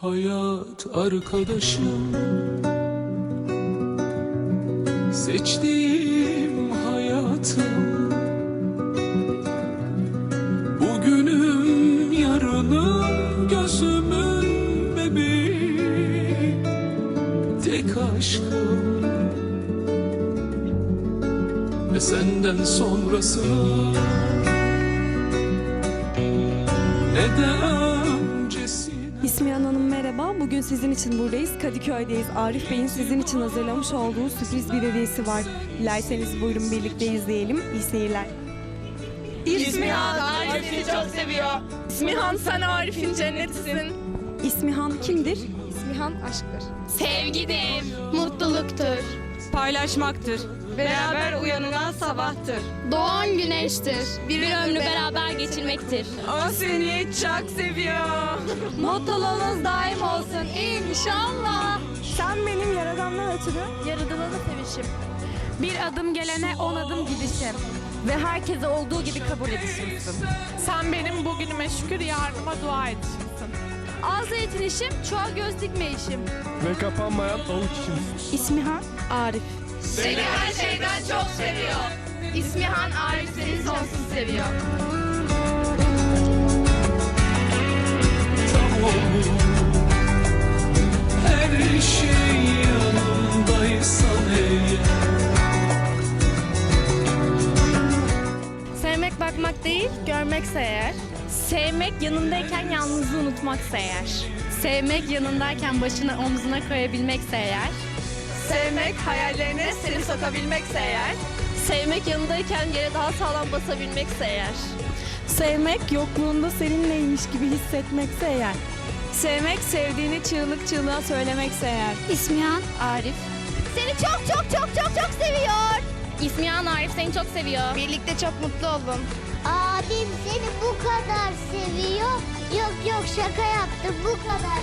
Hayat arkadaşım. Seçtiğim hayatım Bugünüm yarınım gözümün bebeği. Tek aşkım. Ve senden sonrasını Ne de Hanım merhaba. Bugün sizin için buradayız. Kadıköy'deyiz. Arif Bey'in sizin için hazırlamış olduğu sürpriz bir hediyesi var. Dilerseniz buyurun birlikte izleyelim. İyi seyirler. İsmihan Arif'i çok seviyor. İsmihan sen Arif'in cennetisin. İsmihan kimdir? İsmihan aşktır. Sevgidir, mutluluktur. Paylaşmaktır. Beraber uyanılan sabahtır. Doğan güneştir. Bir ömrü beraber geçirmektir. O seni çok seviyor. Mutluluğunuz daim olsun inşallah. Sen benim yaradandan ötürü Yaradılanı sevişim. Bir adım gelene on adım gidişim. Ve herkese olduğu gibi kabul edişimsin. Sen benim bugünüme şükür yardıma dua edişimsin. Ağza yetinişim, çoğa göz dikmeyişim. ve kapanmayan avuç içimiz. İsmihan Arif. Seni her şeyden çok seviyor. İsmihan Arif seni sonsuz seviyor. Her şey yanımdaysan eğer Sevmek bakmak değil, görmekse eğer. Sevmek yanındayken yalnızlığı unutmaksa eğer. Sevmek yanındayken başını omzuna koyabilmekse eğer. Sevmek hayallerine seni sokabilmekse eğer. Sevmek yanındayken yere daha sağlam basabilmekse eğer. Sevmek yokluğunda seninleymiş gibi hissetmekse eğer. Sevmek sevdiğini çığlık çığlığa söylemekse eğer. İsmihan Arif. Seni çok çok çok çok çok seviyor. İsmihan Arif seni çok seviyor. Birlikte çok mutlu olun. Abim seni bu kadar seviyor. Yok yok şaka yaptım bu kadar.